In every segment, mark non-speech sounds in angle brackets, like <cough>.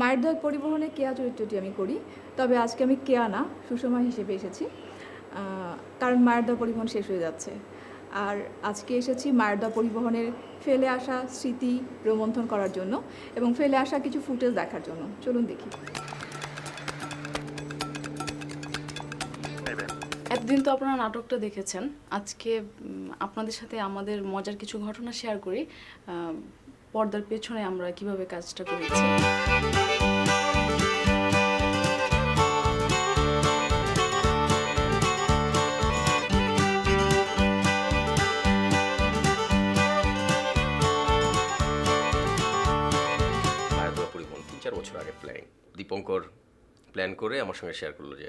মায়ের দয় পরিবহনে কেয়া চরিত্রটি আমি করি তবে আজকে আমি কেয়া না সুষমা হিসেবে এসেছি। কারণ মায়ের দয় পরিবহন শেষ হয়ে যাচ্ছে। আর আজকে এসেছি মায়ের দয় পরিবহনের ফেলে আসা স্মৃতি রোমন্থন করার জন্য এবং ফেলে আসা কিছু ফুটেজ দেখার জন্য। চলুন দেখি। এতদিন তো আপনারা নাটকটা দেখেছেন। আজকে আপনাদের সাথে আমাদের মজার কিছু ঘটনা শেয়ার করি। পর্দার পেছনে আমরা কীভাবে কাজটা করেছি। মায়ের পরিবহন তিন চার বছর আগে প্ল্যানিং দীপঙ্কর প্ল্যান করে আমার সঙ্গে শেয়ার করল যে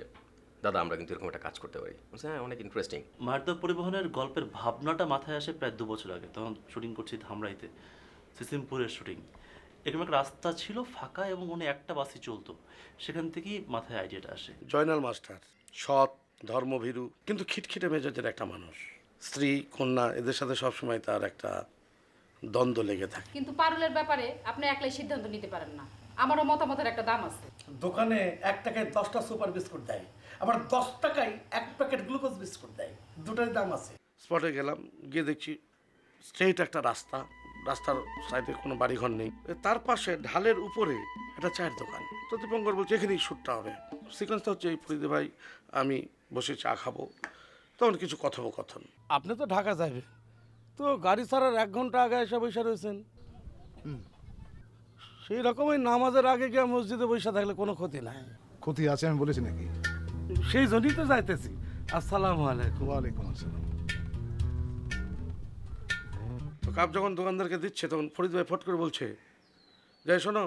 দাদা আমরা কিন্তু এরকম একটা কাজ করতে পারি। হ্যাঁ অনেক ইন্টারেস্টিং মারদা পরিবহনের গল্পের ভাবনাটা মাথায় আসে প্রায় দু বছর আগে। তখন শুটিং করছি ধামরাইতে। সিসিমপুরের শুটিং এরকম একটা রাস্তা ছিল ফাঁকা এবং উনি একটা বাসই চলতো। সেখান থেকেই মাথায় আইডিয়াটা আসে। জয়নাল মাস্টার সৎ ধর্মভীরু কিন্তু খিটখিটে মেজাজের একটা মানুষ। স্ত্রী কন্যা এদের সাথে সবসময় তার একটা দ্বন্দ্ব লেগে থাকে। কিন্তু পারুলের ব্যাপারে আপনি একলাই সিদ্ধান্ত নিতে পারেন না। আমারও মতামতের একটা দাম আছে। দোকানে এক টাকায় দশটা সুপার বিস্কুট দেয়। আবার দশ টাকায় এক প্যাকেট গ্লুকোজ বিস্কুট দেয়। দুটোর দাম আছে। স্পটে গেলাম গিয়ে দেখছি স্ট্রেট একটা রাস্তা। রাস্তার সাইডে কোনো বাড়িঘর নেই। তার পাশে ঢালের উপরে একটা চায়ের দোকান। তো দীপঙ্কর বলছে এখানেই শ্যুটটা হবে। সিকোয়েন্সটা হচ্ছে এই ফরিদে ভাই আমি বসে চা খাব। তখন কিছু কথোপকথন। আপনি তো ঢাকা যাবে তো গাড়ি ছাড়ার এক ঘণ্টা আগে এসে বসে রয়েছেন। সেই রকমই নামাজের আগে গিয়ে মসজিদে বসে থাকলে কোনো ক্ষতি নাই। ক্ষতি আছে আমি বলেছি নাকি? সেই জন্যই তো যাইতেছি। আসসালামু আলাইকুম। ওয়ালাইকুম আসসালাম। কাপ যখন দোকানদারকে দিচ্ছে, তখন ফরিদ ভাই ফট করে বলছে, যাই শোনো,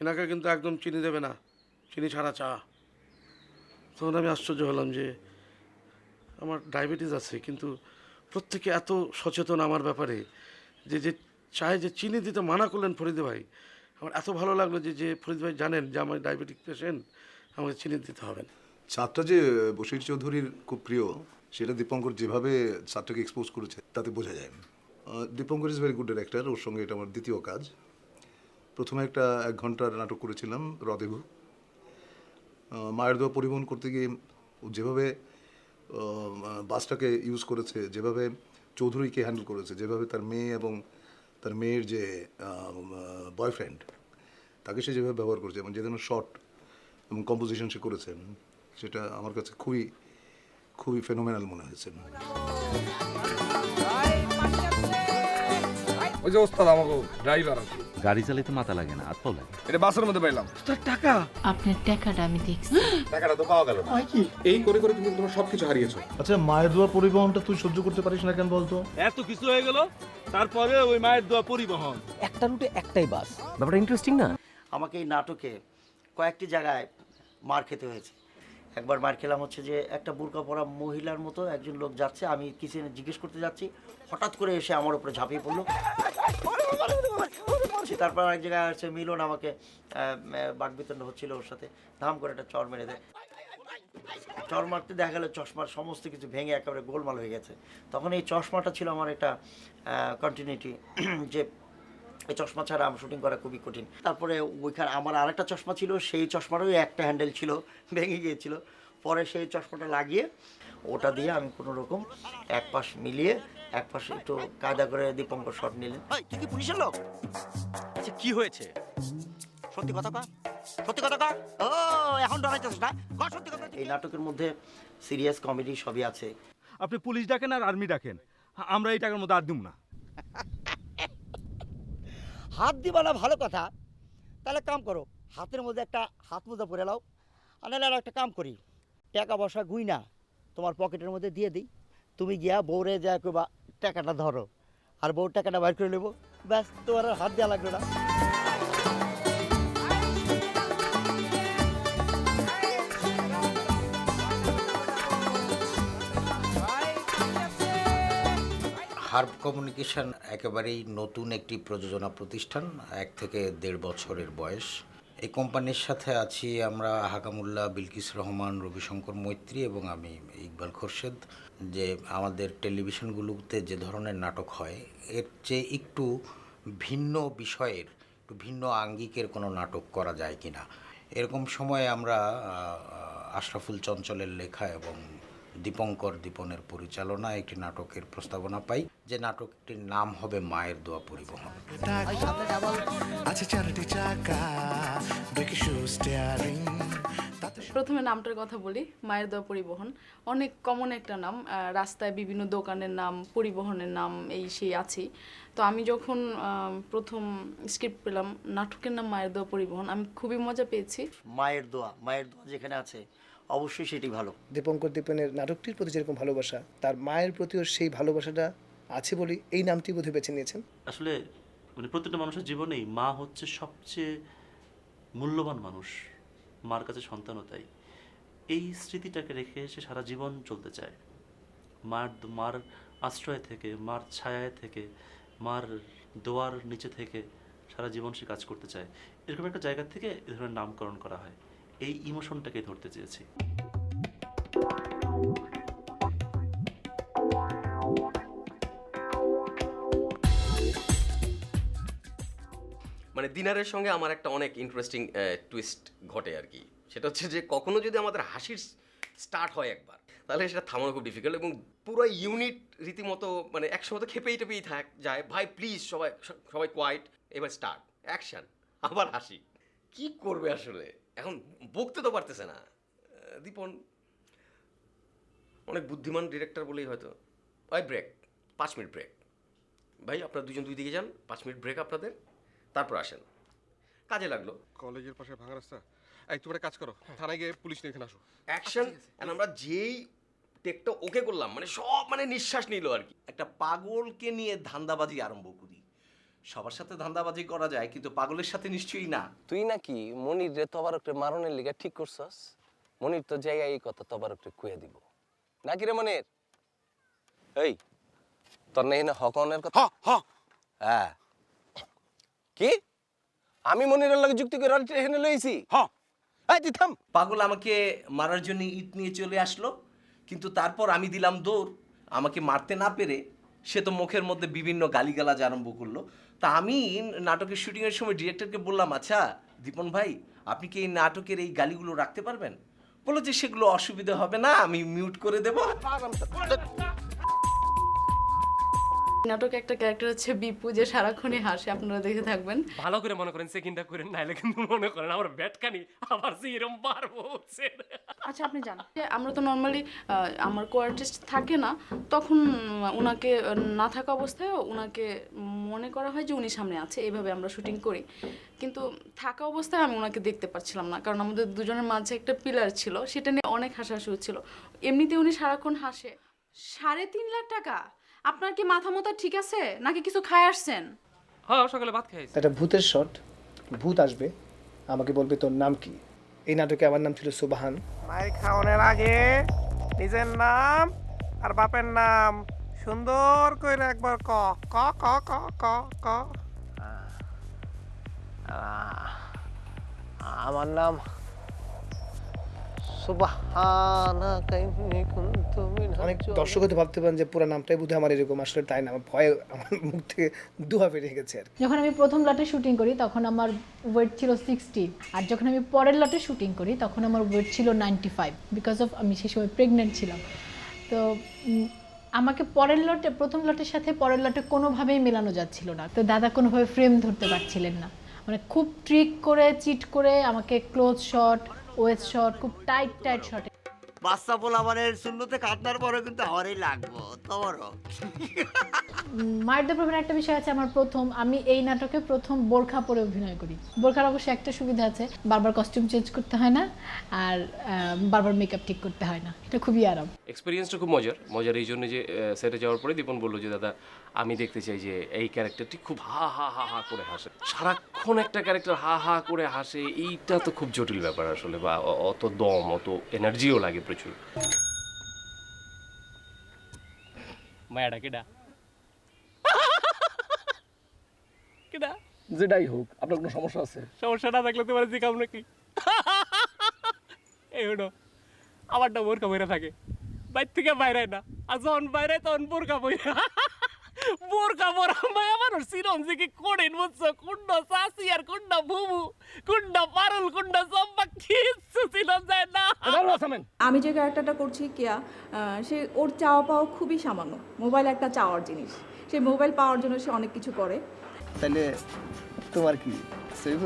এনাকে কিন্তু একদম চিনি দেবে না, চিনি ছাড়া চা। তখন আমি আশ্চর্য হলাম যে আমার ডায়াবেটিস আছে, কিন্তু প্রত্যেকে এত সচেতন আমার ব্যাপারে যে যে চায় যে চিনি দিতে মানা করলেন ফরিদ ভাই, আমার এত ভালো লাগল যে যে ফরিদ ভাই জানেন যে, আমার ডায়াবেটিক পেশেন্ট, আমাকে চিনি দিতে হবে না। যে বশির চৌধুরীর খুব প্রিয়, সেটা দীপঙ্কর যেভাবে ছাত্রকে এক্সপোজ করেছে, তাতে বোঝা যায় Dipankar is very good director ওর সঙ্গে এটা আমার দ্বিতীয় কাজ। প্রথমে একটা এক ঘণ্টার নাটক করেছিলাম রদেভু মায়ের দোয়া পরিবহন করতে গিয়ে যেভাবে বাসটাকে ইউজ করেছে, যেভাবে চৌধুরীকে হ্যান্ডেল করেছে, যেভাবে তার মেয়ে এবং তার মেয়ের যে বয়ফ্রেন্ড তাকে সে যেভাবে ব্যবহার করেছে, এবং যে ধরনের শর্ট এবং কম্পোজিশন সে করেছেন সেটা আমার কাছে খুবই খুবই ফেনোমেনাল মনে হয়েছে। ওই যে ওস্তাদ আমাকে ড্রাইভার আছে। গাড়ি চালাইতে মাথা লাগে না হাত পাও লাগে। এটা বাসের মধ্যে পাইলাম। টাকা? আপনার টাকাটা আমি দেখছি। <gasps> টাকাটা তো পাওয়া গেল না। এই করে করে তুমি তোমার সবকিছু হারিয়েছো। আচ্ছা মায়ের দোয়া পরিবহনটা তুই সহ্য করতে পারিস না কেন বলতো? এত কিছু হয়ে গেল তারপরে ওই মায়ের দোয়া পরিবহন। একটা রুটে একটাই বাস। ব্যাপারটা ইন্টারেস্টিং না? আমাকে এই নাটকে কয়েকটি জায়গায় মার খেতে হয়েছে। একবার মার খেলাম হচ্ছে যে একটা বুরকা পরা মহিলার মতো একজন লোক যাচ্ছে আমি কিচেনে জিজ্ঞেস করতে যাচ্ছি হঠাৎ করে এসে আমার উপরে ঝাঁপিয়ে পড়ল। তারপর এক জায়গায় হচ্ছে মিলন আমাকে বাগবিতণ্ড হচ্ছিল ওর সাথে। ধাম করে একটা চর মেরে দেয়। চর মারতে দেখা গেলো চশমার সমস্ত কিছু ভেঙে একেবারে গোলমাল হয়ে গেছে। তখন এই চশমাটা ছিল আমার একটা কন্টিনিউটি <clears throat> যে এই চশমা ছাড়া আমার শুটিং করা খুবই কঠিন। তারপরে ওইখানে আমার আরেকটা চশমা ছিল, সেই চশমারও একটা হ্যান্ডেল ছিল, ভেঙে গিয়েছিল। পরে সেই চশমাটা লাগিয়ে ওটা দিয়ে আমি কোনো রকম এক পাশ মিলিয়ে এক পাশে একটু কায়দা করে দীপঙ্কর শট নিলেন। তুই কি পুলিশের লোক? আচ্ছা কি হয়েছে? সত্যি কথা কা সত্যি কথা কা ও এখন ডরাইতেছ না। কর সত্যি কথা এই নাটকের মধ্যে সিরিয়াস কমেডি সবই আছে। আপনি পুলিশ ডাকেন আর আর্মি ডাকেন। আমরা এই টাকার মধ্যে আর দিব না। হাত দিবা না ভালো কথা। তাহলে কাম করো। হাতের মধ্যে একটা হাত মোজা পরে লাও আর নাহলে আরও একটা কাম করি। টাকা বসা গুই না তোমার পকেটের মধ্যে দিয়ে দিই। তুমি গিয়া বউরে যা কইবা, টাকাটা ধরো। আর বউর টাকাটা বাইর করে নেব ব্যাস, তোমার আর হাত দেওয়া লাগল না। হার্ব কমিউনিকেশন একেবারেই নতুন একটি প্রযোজনা প্রতিষ্ঠান, এক থেকে দেড় বছরের বয়স। এই কোম্পানির সাথে আছি আমরা হাকামুল্লাহ, বিলকিস রহমান, রবিশঙ্কর মৈত্রী এবং আমি, ইকবাল খোরশেদ। যে আমাদের টেলিভিশনগুলোতে যে ধরনের নাটক হয়, এর চেয়ে একটু ভিন্ন বিষয়ের, একটু ভিন্ন আঙ্গিকের কোনো নাটক করা যায় কি না এরকম সময়ে আমরা আশরাফুল চঞ্চলের লেখা এবং দীপঙ্কর দীপনের পরিচালনায় একটি নাটকের প্রস্তাবনা পাই, যে নাটকটির নাম হবে মায়ের দোয়া পরিবহন। প্রথমে নামটার কথা বলি মায়ের দেওয়া পরিবহন। অনেক কমন একটা নাম রাস্তায় বিভিন্ন দোকানের নাম পরিবহনের নাম এই সেই আছেই। তো আমি যখন প্রথম স্ক্রিপ্ট পেলাম নাটকের নাম মায়ের দেওয়া পরিবহন আমি খুবই মজা পেয়েছি। মায়ের দোয়া মায়ের দোয়া যেখানে আছে অবশ্যই সেটি ভালো। দীপঙ্কর দীপনের নাটকটির প্রতি যেরকম ভালোবাসা তার মায়ের প্রতিও সেই ভালোবাসাটা আছে বলেই এই নামটি বোধহয় বেছে নিয়েছেন। আসলে মানে প্রত্যেকটা মানুষের জীবনেই মা হচ্ছে সবচেয়ে মূল্যবান মানুষ। মার কাছে সন্তানও তাই। এই স্মৃতিটাকে রেখে সে সারা জীবন চলতে চায়। মার মার আশ্রয় থেকে, মার ছায়ায় থেকে, মার দোয়ার নিচে থেকে সারা জীবন সে কাজ করতে চায়। এরকম একটা জায়গা থেকে এ ধরনের নামকরণ করা হয়। এই ইমোশনটাকে ধরতে চেয়েছি। মানে দিনারের সঙ্গে আমার একটা অনেক ইন্টারেস্টিং টুইস্ট ঘটে আর কি। সেটা হচ্ছে যে কখনো যদি আমাদের হাসির স্টার্ট হয় একবার, তাহলে সেটা থামানো খুব ডিফিকাল্ট এবং পুরো ইউনিট রীতিমতো মানে একসময় খেপেই টেপেই থাক যায়। ভাই প্লিজ সবাই সবাই কোয়াইট এবার স্টার্ট অ্যাকশন আবার হাসি। কি করবে আসলে? এখন বকতে তো পারতেছে না। দীপন, অনেক বুদ্ধিমান ডিরেক্টর বলেই হয়তো। ওই ব্রেক পাঁচ মিনিট ব্রেক ভাই, আপনারা দুজন দুই দিকে যান, পাঁচ মিনিট ব্রেক আপনাদের। তারপর আসেন। কাজে লাগল। কলেজের পাশে ভাঙা রাস্তা? এই তুমি একটা কাজ করো। থানায় গিয়ে পুলিশ নিয়ে এখানে আসো। অ্যাকশন এন্ড আমরা যেই টেকটা ওকে করলাম মানে সব মানে নিঃশ্বাস নিল আর কি। একটা পাগলকে নিয়ে ধান্দাবাজি আরম্ভ করি। সবার সাথে ধান্দাবাজি করা যায় কিন্তু পাগলের সাথে নিশ্চয়ই না। তুই নাকি মনির রে তবারকরে মারণের লিগা ঠিক করছস? মনির তো জায়গায় এই কথা তবারকরে কুয়ে দিব। নাকি রে মনির? এই তোর নেই না হকনের কথা? হ্যাঁ। কি? আমি মনিরের লগে যুক্তি করে এখানে লইছি। হ্যাঁ এই তুই থাম। পাগল আমাকে মারার জন্য ইট নিয়ে চলে আসলো কিন্তু তারপর আমি দিলাম দৌড়। আমাকে মারতে না পেরে সে তো মুখের মধ্যে বিভিন্ন গালিগালাজ আরম্ভ করল। তা আমি নাটকের শুটিংয়ের সময় ডিরেক্টরকে বললাম আচ্ছা দীপন ভাই আপনি কি এই নাটকের এই গালিগুলো রাখতে পারবেন? বলল যে সেগুলো অসুবিধা হবে না আমি মিউট করে দেবো। নাটকে একটা ক্যারেক্টার হচ্ছে বিপু যে সারাক্ষণই হাসে আপনারা দেখে থাকবেন। ভালো করে মনে করেন সেকেন্ডটা করেন নাইলে কিন্তু মনে করেন আমার ব্যাটকানি আবার যে এরম পারব আচ্ছা আপনি জান আমরা তো নর্মালি আমার কো আর্টিস্ট থাকে না তখন ওনাকে না থাকা অবস্থায়ও ওনাকে মনে করা হয় যে উনি সামনে আছে এইভাবে আমরা শুটিং করি। কিন্তু থাকা অবস্থায় আমি ওনাকে দেখতে পাচ্ছিলাম না কারণ আমাদের দুজনের মাঝে একটা পিলার ছিল সেটা নিয়ে অনেক হাসাহাসি হচ্ছিল। এমনিতে উনি সারাক্ষণ হাসে। সাড়ে তিন লাখ টাকা! আপনার কি মাথা মতো ঠিক আছে? নাকি কিছু খায় আসছেন? হ্যাঁ সকালে ভাত খাইছি একটা ভূতের শট। ভূত আসবে। আমাকে বলবে তোর নাম কি? এই নাটকে আমার নাম ছিল সুবাহান। মাই খাওয়ানোর আগে নিজের নাম আর বাপের নাম সুন্দর করে একবার ক ক ক ক ক ক। আমার নাম অনেক দর্শক হয়তো ভাবতে পারেন যে পুরো নামটাই বোধহয় আমার এরকম আসলে তাই না? আমার ভয়ে আমার মুখ থেকে দুহা বেরিয়ে গেছে আর যখন আমি প্রথম লটে শুটিং করি তখন আমার ওয়েট ছিল সিক্সটি আর যখন আমি পরের লটে শুটিং করি তখন আমার ওয়েট ছিল নাইনটি ফাইভ বিকজ অফ আমি সেই সময় প্রেগনেন্ট ছিলাম। তো আমাকে পরের লটে প্রথম লটের সাথে পরের লটে কোনোভাবেই মেলানো যাচ্ছিল না। তো দাদা কোনোভাবে ফ্রেম ধরতে পারছিলেন না। মানে খুব ট্রিক করে চিট করে আমাকে ক্লোজ শট ওয়েস্ট শট খুব টাইট টাইট শটে বাচ্চা পোলাবানের শূন্যতে কাটনার পরে কিন্তু হরেই লাগবো তোমারও। মায়ের একটা বিষয় আছে আমার প্রথম আমি এই নাটকে প্রথম বোরখা পরে অভিনয় করি। বোরখার অবশ্য একটা সুবিধা আছে বারবার কস্টিউম চেঞ্জ করতে হয় না আর আহ, বারবার মেকআপ ঠিক করতে হয় না। এটা খুবই আরাম। এক্সপিরিয়েন্সটা খুব মজার মজার এই জন্য যে সেটে যাওয়ার পরে দীপন বলল যে দাদা আমি দেখতে চাই যে এই ক্যারেক্টারটি খুব হা হা হা হা করে হাসে। সারাক্ষণ একটা ক্যারেক্টার হা হা করে হাসে এইটা তো খুব জটিল ব্যাপার আসলে বা অত দম অত এনার্জিও লাগে প্রচুর। মায়াডা কেডা? কেডা? যেটাই হোক আপনার কোনো সমস্যা আছে? সমস্যা না থাকলে তোমার জিকাম নাকি? এই হলো আমারটা বোরকা বইরা থাকে। বাইর থেকে বাইরে না। আর যখন বাইরে তখন বোরকা বইরা বোরকা বড়া ভাই আমার মানুষ চিরঞ্জিকে করেন বুঝছ? কুন্ডা চাষি আর কুন্ডা বুবু কুন্ডা পারুল কুন্ডা চম্পা কিচ্ছু ছিল যায় না আমি যে ক্যারেক্টারটা করছি কেয়া সে ওর চাওয়া পাওয়া খুবই সামান্য। মোবাইল একটা চাওয়ার জিনিস। সে মোবাইল পাওয়ার জন্য সে অনেক কিছু করে। তাহলে তোমার কি? সইব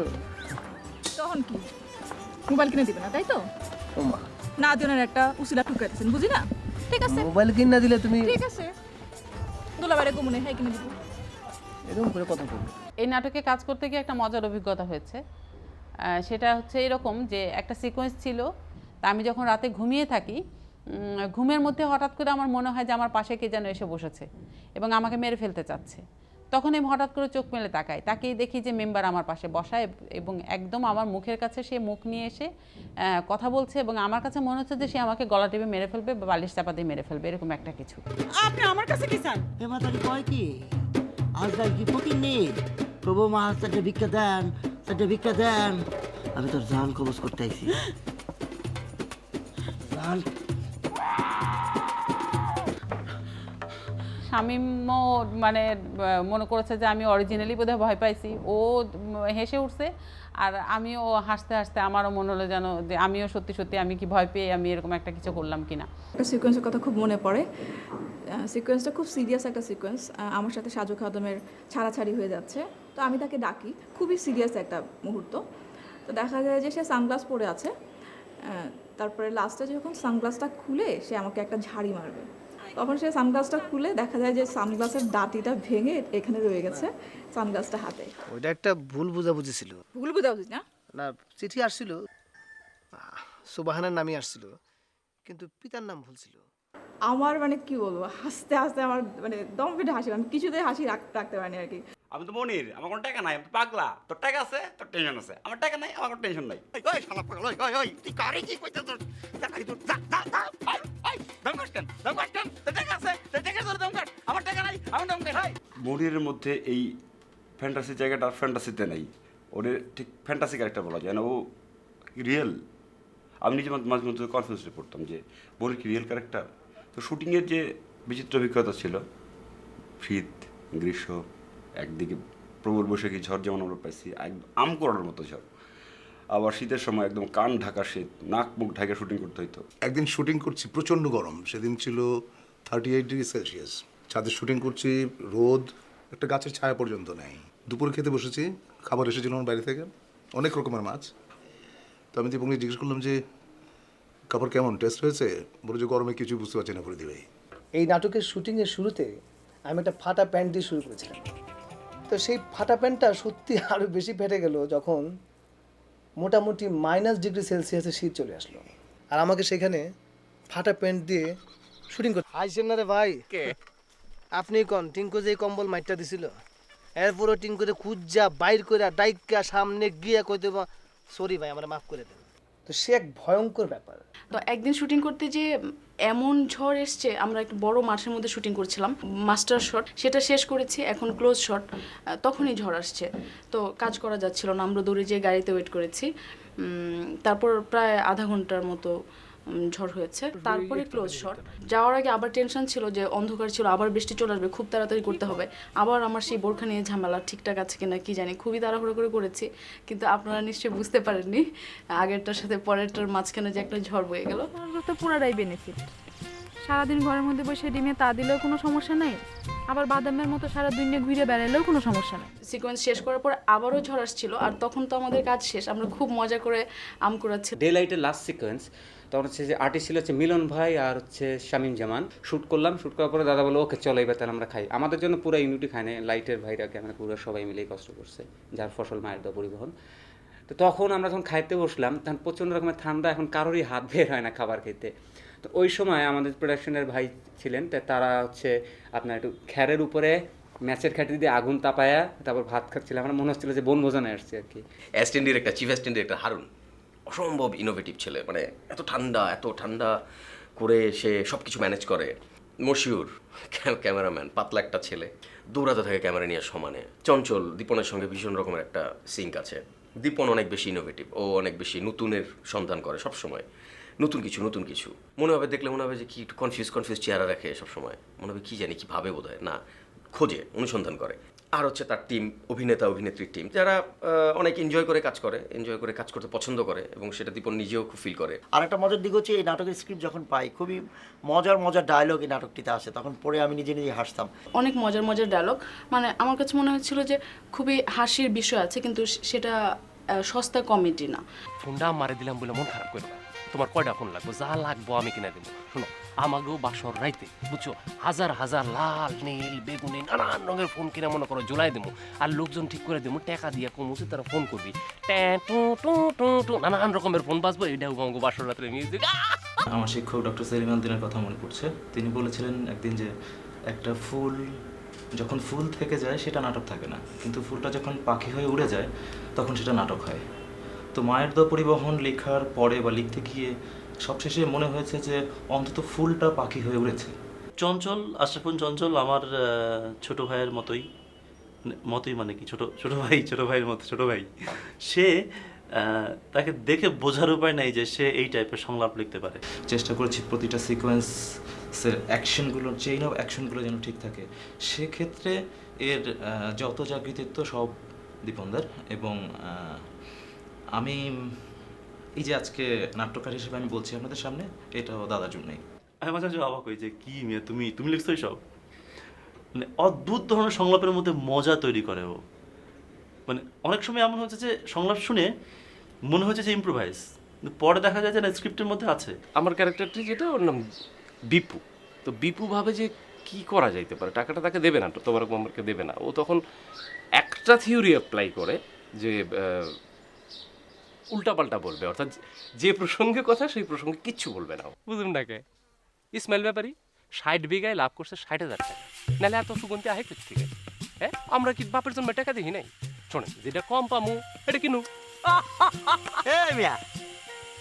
তখন কি? মোবাইল কিনে দিবে না তাই তো? ওমা। না দিনের একটা উসিলা ঠুকাইতেছেন বুঝি না ঠিক আছে। মোবাইল কিনে দিলে তুমি ঠিক আছে। দোলাবারে হ্যাঁ কিনে দিব। এরকম করে কথা বলবে। এই নাটকে কাজ করতে গিয়ে একটা মজার অভিজ্ঞতা হয়েছে। সেটা হচ্ছে এরকম যে একটা সিকোয়েন্স ছিল তা আমি যখন রাতে ঘুমিয়ে থাকি ঘুমের মধ্যে হঠাৎ করে আমার মনে হয় যে আমার পাশে কে যেন এসে বসেছে এবং আমাকে মেরে ফেলতে চাচ্ছে। তখন আমি হঠাৎ করে চোখ মেলে তাকাই। তাকেই দেখি যে মেম্বার আমার পাশে বসায় এবং একদম আমার মুখের কাছে সে মুখ নিয়ে এসে কথা বলছে এবং আমার কাছে মনে হচ্ছে যে সে আমাকে গলা টিপে মেরে ফেলবে বা বালিশ চাপা দিয়ে মেরে ফেলবে এরকম একটা কিছু। আপনি আমার কাছে কি চান? এ মাতারি কয় কি? আজ তার কি ফকির নেই? প্রভু মা চারটে ভিক্ষা দেন চারটে ভিক্ষা দেন। আমি তোর জান কবজ করতে আইছি। <laughs> জান শামিমও মানে মনে করেছে যে আমি অরিজিনালি বোধহয় ভয় পাইছি। ও হেসে উঠছে আর আমিও হাসতে হাসতে আমারও মনে হলো যেন যে আমিও সত্যি সত্যি আমি কি ভয় পেয়ে আমি এরকম একটা কিছু করলাম কিনা। একটা সিকোয়েন্সের কথা খুব মনে পড়ে। সিকোয়েন্সটা খুব সিরিয়াস একটা সিকোয়েন্স আমার সাথে সাজু খাদমের ছাড়াছাড়ি হয়ে যাচ্ছে। তো আমি তাকে ডাকি। খুবই সিরিয়াস একটা মুহূর্ত। তো দেখা যায় যে সে সানগ্লাস পরে আছে। তারপরে লাস্টে যখন সানগ্লাসটা খুলে, সে আমাকে একটা ঝাড়ি মারবে। তখন সে সানগ্লাসটা খুলে দেখা যায় যে সানগ্লাসের দাঁতিটা ভেঙে এখানে রয়ে গেছে সানগ্লাসটা হাতে। ওইটা একটা ভুল বুঝাবুঝি ছিল। ভুল বুঝা উচিত না? না চিঠি আসছিল। সুবাহানের নামই আসছিল কিন্তু পিতার নাম ভুল ছিল। আমার মানে কি বলব হাসতে হাসতে আমার মানে দম পেটে হাসি আমি কিছুতেই হাসি রাখ- রাখতে পারিনি আর কি। আমি তো মনির আমার কোনো টাকা নাই আমি তো পাগলা। তোর টাকা আছে তোর টেনশন আছে। আমার টাকা নাই আমার কোনো টেনশন নাই। ওই ওই শালা পাগল ওই ওই ওই তুই কারে কি কইতে তোর টাকাই তোর যা যা যা ওই ওই দম কাট কেন দম তোর টাকা আছে তোর টাকা তোর দম কাট। আমার টাকা নাই আমার দম কাট ভাই মনিরের মধ্যে এই ফ্যান্টাসি জায়গাটা ফ্যান্টাসিতে নেই। ওর ঠিক ফ্যান্টাসি ক্যারেক্টার বলা যায় না ও রিয়েল আমি নিজে মাঝে মাঝে মধ্যে কনফিউজে পড়তাম যে মনির কি রিয়েল ক্যারেক্টার তো শুটিংয়ের যে বিচিত্র অভিজ্ঞতা ছিল শীত গ্রীষ্ম একদিকে প্রবল বৈশাখী ঝড় যেমন আমরা পাইছি একদম আম করার মতো ঝড়। আবার শীতের সময় একদম কান ঢাকা শীত নাক মুখ ঢাকা শুটিং করতে হইতো। একদিন শুটিং করছি প্রচণ্ড গরম। সেদিন ছিল থার্টি এইট ডিগ্রি সেলসিয়াস ছাদের শুটিং করছি রোদ একটা গাছের ছায়া পর্যন্ত নেই। দুপুরে খেতে বসেছি খাবার এসেছিল আমার বাড়ি থেকে অনেক রকমের মাছ। তো আমি দীপঙ্গে জিজ্ঞেস করলাম যে খাবার কেমন? টেস্ট হয়েছে? বলে যে গরমে কিছু বুঝতে পারছি না ফরিদি ভাই এই নাটকের শুটিংয়ের শুরুতে আমি একটা ফাটা প্যান্ট দিয়ে শুরু করেছিলাম। তো সেই ফাটা প্যান্টটা সত্যি <laughs> আরও বেশি ফেটে গেল যখন মোটামুটি মাইনাস ডিগ্রি সেলসিয়াসে শীত চলে আসলো। আর আমাকে সেখানে ফাটা প্যান্ট দিয়ে শুটিং করতে আইসেন না রে ভাই আপনি কন? টিঙ্কু যে কম্বল মাইটটা দিছিল। এরপরও টিঙ্কুরে খুঁজা বাইর করে ডাইকা সামনে গিয়ে কই দেব সরি ভাই আমার মাফ করে দেন। তো সে এক ভয়ঙ্কর ব্যাপার। তো একদিন শুটিং করতে যে এমন ঝড় এসছে, আমরা একটা বড় মাঠের মধ্যে শুটিং করছিলাম মাস্টার শট সেটা শেষ করেছি, এখন ক্লোজ শট তখনই ঝড় আসছে। তো কাজ করা যাচ্ছিল না, আমরা দৌড়ে যেয়ে গাড়িতে ওয়েট করেছি। তারপর প্রায় আধা ঘণ্টার মতো ঝড় হয়েছে। তারপরে ক্লোজ শট যাওয়ার আগে আবার টেনশন ছিল যে অন্ধকার ছিল আবার বৃষ্টি চলে আসবে খুব তাড়াতাড়ি করতে হবে। আবার আমার সেই বোরখা নিয়ে ঝামেলা ঠিকঠাক আছে কিনা কি জানি খুবই তাড়াহুড়ো করে করেছি কিন্তু আপনারা নিশ্চয়ই বুঝতে পারেননি। আগেরটার সাথে পরেরটার মাঝখানে যে একটা ঝড় বয়ে গেল। পুরাটাই বেনিফিট সারাদিন ঘরের মধ্যে বসে ডিমে তা দিলেও কোনো সমস্যা নাই? আবার বাদামের মতো সারা দিনে ঘুরে বেড়ালেও কোনো সমস্যা নাই। সিকোয়েন্স শেষ করার পর আবারও ঝড় আসছিল আর তখন তো আমাদের কাজ শেষ। আমরা খুব মজা করে আম কুড়াচ্ছি। ডে লাইটের লাস্ট সিকোয়েন্স তখন হচ্ছে যে আর্টিস্ট ছিল হচ্ছে মিলন ভাই আর হচ্ছে শামীম জামান। শ্যুট করলাম শ্যুট করার পরে দাদা বলো ওকে চলো এবার তাহলে আমরা খাই। আমাদের জন্য পুরো ইউনিটি খায় না লাইটের ভাইরা ক্যামেরা পুরো সবাই মিলেই কষ্ট করছে যার ফসল মায়ের দেওয়া পরিবহন। তো তখন আমরা যখন খাইতে বসলাম তখন প্রচণ্ড রকমের ঠান্ডা এখন কারোরই হাত বের হয় না খাবার খেতে। তো ওই সময় আমাদের প্রোডাকশনের ভাই ছিলেন, তা তারা হচ্ছে আপনার একটু খ্যারের উপরে ম্যাচের খাটি দিয়ে আগুন তাপায়া, তারপর ভাত খাচ্ছিলাম। আমার মনে হচ্ছিল যে বনভোজনে আসছে আর কি। Assistant director chief assistant director Harun, অসম্ভব ইনোভেটিভ ছেলে মানে এত ঠান্ডা এত ঠান্ডা করে সে সব কিছু ম্যানেজ করে। মশিউর ক্যামেরাম্যান পাতলা একটা ছেলে দৌড়াতে থাকে ক্যামেরা নিয়ে সমানে। চঞ্চল, দীপনের সঙ্গে ভীষণ রকমের একটা সিঙ্ক আছে। দীপন অনেক বেশি ইনোভেটিভ ও অনেক বেশি নতুনের সন্ধান করে সব সময় নতুন কিছু নতুন কিছু। মনে হবে দেখলে মনে হবে যে কি একটু কনফিউজ কনফিউজ চেহারা রাখে সব সময় মনে হবে কি জানি কি ভাবে বোধ না খোঁজে অনুসন্ধান করে। আর হচ্ছে তার টিম অভিনেতা অভিনেত্রীর টিম যারা অনেক এনজয় করে কাজ করে এনজয় করে কাজ করতে পছন্দ করে এবং সেটা দীপন নিজেও খুব ফিল করে। আর একটা মজার দিক হচ্ছে এই নাটকের স্ক্রিপ্ট যখন পাই খুবই মজার মজার ডায়লগ এই নাটকটিতে আসে। তখন পরে আমি নিজে নিজে হাসতাম। অনেক মজার মজার ডায়লগ মানে আমার কাছে মনে হচ্ছিল যে খুবই হাসির বিষয় আছে কিন্তু সেটা সস্তা কমেডি না। ফোনটা মারে দিলাম বলে মন খারাপ করো না। তোমার কয়টা ফোন লাগবে? যা লাগবো আমি কিনে দেবো। শোনো আমাকেও বাসর রাইতে, বুঝছ? হাজার হাজার লাল, নীল, বেগুনি, নানান রঙের ফোন কিনে মনে করো জোলাই দেবো। আর লোকজন ঠিক করে দেবো, টাকা দিয়ে কমুছে তারা ফোন করবি। নানান রকমের ফোন বাজবো, এটাও আমাকে বাসর রাত্রে মিউজিক আমার শিক্ষক ডক্টর সেলিম উদ্দিনের কথা মনে পড়ছে। তিনি বলেছিলেন একদিন যে, একটা ফুল, যখন ফুল থেকে যায়, সেটা নাটক থাকে না। কিন্তু ফুলটা যখন পাখি হয়ে উড়ে যায়, তখন সেটা নাটক হয়। তো মায়ের দোয়া পরিবহন লেখার পরে বা লিখতে গিয়ে সবশেষে মনে হয়েছে যে অন্তত ফুলটা পাখি হয়ে উড়েছে। চঞ্চল আশরাফুল চঞ্চল আমার ছোট ভাইয়ের মতোই মানে মতোই মানে কি? ছোট ছোট ভাই ছোট ভাইয়ের মতো ছোট ভাই। সে তাকে দেখে বোঝার উপায় নাই যে সে এই টাইপের সংলাপ লিখতে পারে। চেষ্টা করেছি প্রতিটা সিকোয়েন্সের অ্যাকশনগুলো চেইন অফ অ্যাকশনগুলো যেন ঠিক থাকে। সেক্ষেত্রে এর যত যা কৃতিত্ব সব দীপনদার এবং আমি এই যে আজকে নাট্যকার হিসেবে আমি বলছি আপনাদের সামনে এটাও দাদার জন্যই। আমি মাঝে মাঝে অবাক হই যে কি মেয়ে তুমি তুমি লিখছো সব মানে অদ্ভুত ধরনের সংলাপের মধ্যে মজা তৈরি করে ও। মানে অনেক সময় এমন হচ্ছে যে সংলাপ শুনে মনে হচ্ছে যে ইম্প্রোভাইজ কিন্তু পরে দেখা যায় যে না স্ক্রিপ্টের মধ্যে আছে। আমার ক্যারেক্টারটি যেটা ওর নাম বিপু। তো বিপু ভাবে যে কি করা যাইতে পারে টাকাটা তাকে দেবে না তোমার মেম্বারকে দেবে না। ও তখন একটা থিওরি অ্যাপ্লাই করে যে উল্টাপাল্টা বলবে অর্থাৎ যে প্রসঙ্গে কথা সেই প্রসঙ্গে কিচ্ছু বলবে না। বুঝুন না কে? ইসমাইল ব্যাপারী ষাট বিঘায় লাভ করছে ষাট হাজার টাকা। নাহলে এত সুগন্ধি আহে কোথা থেকে হ্যাঁ? আমরা কি বাপের জন্য টাকা দেখি নাই? শোনেন যেটা কম পামু এটা কিনু। <laughs> মিয়া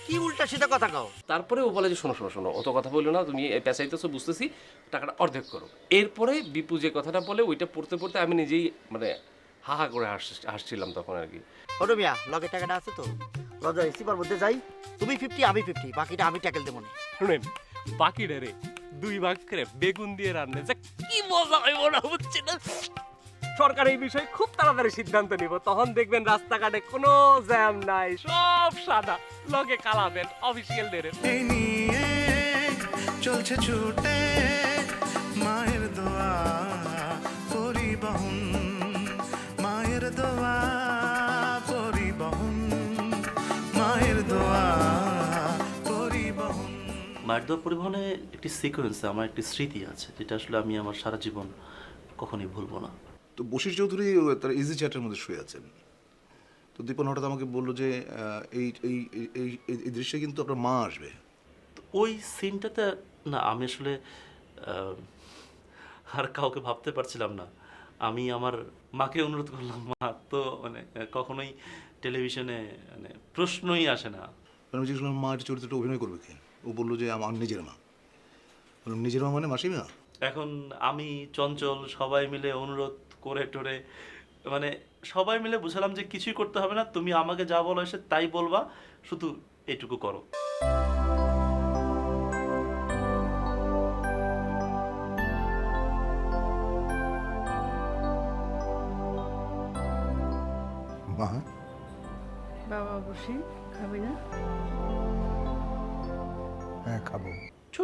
কি উল্টা সেটা কথা কও? তারপরে ও বলে যে শোনো শোনো শোনো অত কথা বলল না তুমি এই পেঁচাইতেছো বুঝতেছি টাকাটা অর্ধেক করো। এরপরে বিপু যে কথাটা বলে ওইটা পড়তে পড়তে আমি নিজেই মানে হা হা করে হাস হাসছিলাম তখন আর কি। ওটো মিয়া লগে টাকাটা আছে তো? লজা রিসিভার মধ্যে যাই। তুমি ফিফটি আমি ফিফটি বাকিটা আমি ট্যাকেল দেবো না। শুনেন বাকি রে দুই ভাগ করে বেগুন দিয়ে রান্না যে কি মজা হয় মনে হচ্ছে না সরকার এই বিষয়ে খুব তাড়াতাড়ি সিদ্ধান্ত নিব তখন দেখবেন রাস্তাঘাটে কোনো জ্যাম নাই সব সাদা। লগে কালাবেন অফিসিয়াল ডেরে চলছে ছুটে। মায়ের দোয়া পরিবহনে একটি সিকোয়েন্সে আমার একটি স্মৃতি আছে যেটা আসলে আমি আমার সারা জীবন কখনোই ভুলবো না। তো বশির চৌধুরী তার ইজি চ্যাটের মধ্যে শুয়ে আছেন। তো দীপন হঠাৎ আমাকে বলল যে এই এই এই- এই দৃশ্যে কিন্তু আপনার মা আসবে। তো ওই সিনটাতে না আমি আসলে আর কাউকে ভাবতে পারছিলাম না। আমি আমার মাকে অনুরোধ করলাম মা তো মানে কখনোই টেলিভিশনে মানে প্রশ্নই আসে না। আমি জিজ্ঞেস করলাম মা চরিত্রটা অভিনয় করবে কে? ও বলল যে আমার নিজের মা। বললাম নিজের মা মানে মাসিমা এখন আমি, চঞ্চল, সবাই মিলে অনুরোধ করে টোরে মানে সবাই মিলে বুঝালাম যে কিছুই করতে হবে না, তুমি আমাকে যা বলো এসে তাই বলবা, শুধু এটুকু করো।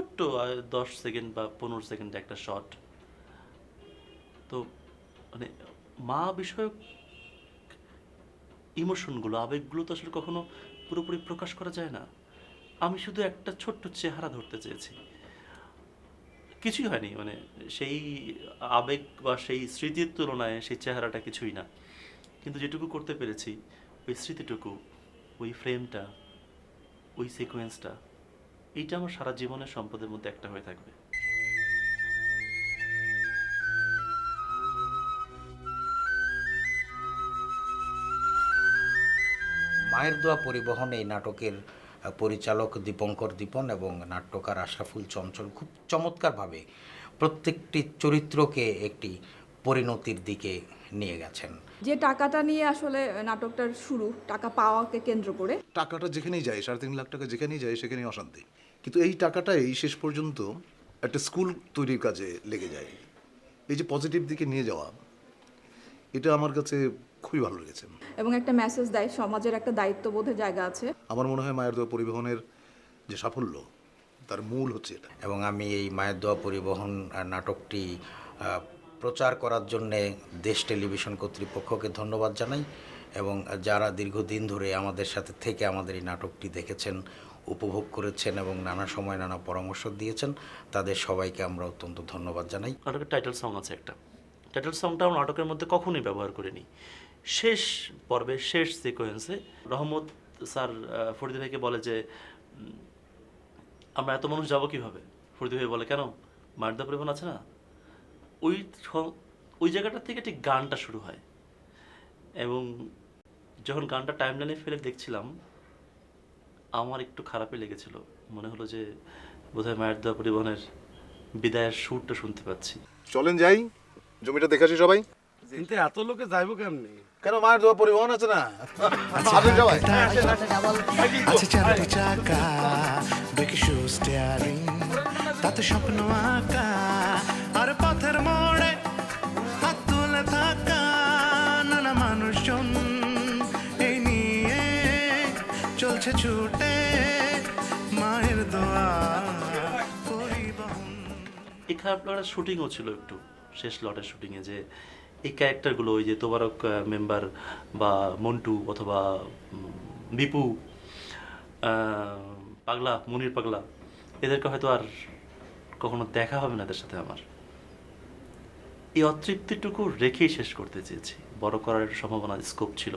ছোট্ট দশ সেকেন্ড বা পনেরো সেকেন্ড একটা শট তো মানে মা বিষয়ক ইমোশনগুলো আবেগগুলো তো আসলে কখনো পুরোপুরি প্রকাশ করা যায় না। আমি শুধু একটা ছোট্ট চেহারা ধরতে চেয়েছি। কিছুই হয়নি মানে সেই আবেগ বা সেই স্মৃতির তুলনায় সেই চেহারাটা কিছুই না। কিন্তু যেটুকু করতে পেরেছি, ওই স্মৃতিটুকু, ওই ফ্রেমটা ওই সিকোয়েন্সটা এইটা আমার সারা জীবনের সম্পদের মধ্যে একটা হয়ে থাকবে। মায়ের দোয়া পরিবহন এই নাটকের পরিচালক দীপঙ্কর দীপন এবং নাট্যকার আশরাফুল চঞ্চল খুব চমৎকারভাবে প্রত্যেকটি চরিত্রকে একটি পরিণতির দিকে নিয়ে গেছেন। যে টাকাটা নিয়ে আসলে নাটকটার শুরু টাকা পাওয়াকে কেন্দ্র করে। টাকাটা যেখানেই যায় সাড়ে তিন লাখ টাকা যেখানেই যায় সেখানেই অশান্তি। কিন্তু এই টাকাটাই শেষ পর্যন্ত একটা স্কুল তৈরির কাজে লেগে যায়। এই যে পজিটিভ দিকে নিয়ে যাওয়া এটা আমার কাছে খুবই ভালো লেগেছে। এবং একটা মেসেজ দেয় সমাজের একটা দায়িত্ববোধের জায়গা আছে। আমার মনে হয় মায়ের দোয়া পরিবহনের যে সাফল্য তার মূল হচ্ছে এটা। এবং আমি এই মায়ের দোয়া পরিবহন নাটকটি প্রচার করার জন্যে দেশ টেলিভিশন কর্তৃপক্ষকে ধন্যবাদ জানাই এবং যারা দীর্ঘদিন ধরে আমাদের সাথে থেকে আমাদের এই নাটকটি দেখেছেন উপভোগ করেছেন এবং নানা সময় নানা পরামর্শ দিয়েছেন, তাদের সবাইকে আমরা অত্যন্ত ধন্যবাদ জানাই। নাটকের টাইটেল সং আছে একটা। টাইটেল সংটা আমরা নাটকের মধ্যে কখনোই ব্যবহার করিনি। শেষ পর্বে, শেষ সিকোয়েন্সে রহমত স্যার ফরিদি ভাইকে বলে যে আমরা এত মানুষ যাব কীভাবে? ফরিদি ভাই বলে, কেন? মারদা পরিবহন আছে না? ওই ওই জায়গাটা থেকে ঠিক গানটা শুরু হয়। এবং যখন গানটা টাইম লাইনে ফেলে দেখছিলাম আমার একটু খারাপই লেগেছিল। মনে হলো যে বোধহয় মায়ের দোয়া পরিবহনের বিদায়ের সুরটা শুনতে পাচ্ছি। চলেন যাই। জমিটা দেখেছি সবাই। কিন্তু এত লোকে যাইবো কেমনি? কেন মায়ের দোয়া পরিবহন আছে না? আসেন সবাই। আছে চারটি চাকা ব্রেকে শু স্টিয়ারিং তাতে স্বপ্ন আঁকা চলছে ছুটে মায়ের দোয়া পরিবহন এই শুটিংও ছিল একটু, শেষ লটের শুটিংয়ে যে এই ক্যারেক্টারগুলো ওই যে তোবারক মেম্বার বা মন্টু অথবা বিপু পাগলা, মনির পাগলা, এদেরকে হয়তো আর কখনো দেখা হবে না এদের সাথে আমার। এই অতৃপ্তিটুকু রেখেই শেষ করতে চেয়েছি। বড় করার সম্ভাবনা স্কোপ ছিল।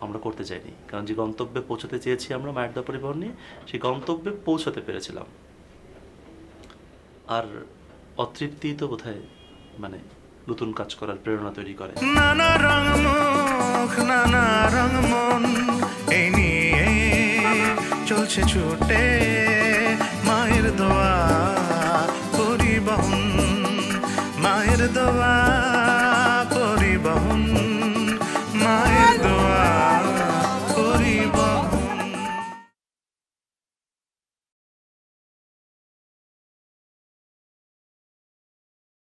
আমরা করতে চাইনি। কারণ যে গন্তব্যে পৌঁছাতে চেয়েছি আমরা মায়ের দা পরিবহন নিয়ে সেই গন্তব্যে পৌঁছাতে পেরেছিলাম। আর অতৃপ্তি তো বোধহয় মানে নতুন কাজ করার প্রেরণা তৈরি করে। নানা রং মুখ, নানা রং মন, এই নিয়ে চলছে ছুটে মায়ের দোয়া পরিবহন। মায়ের দোয়া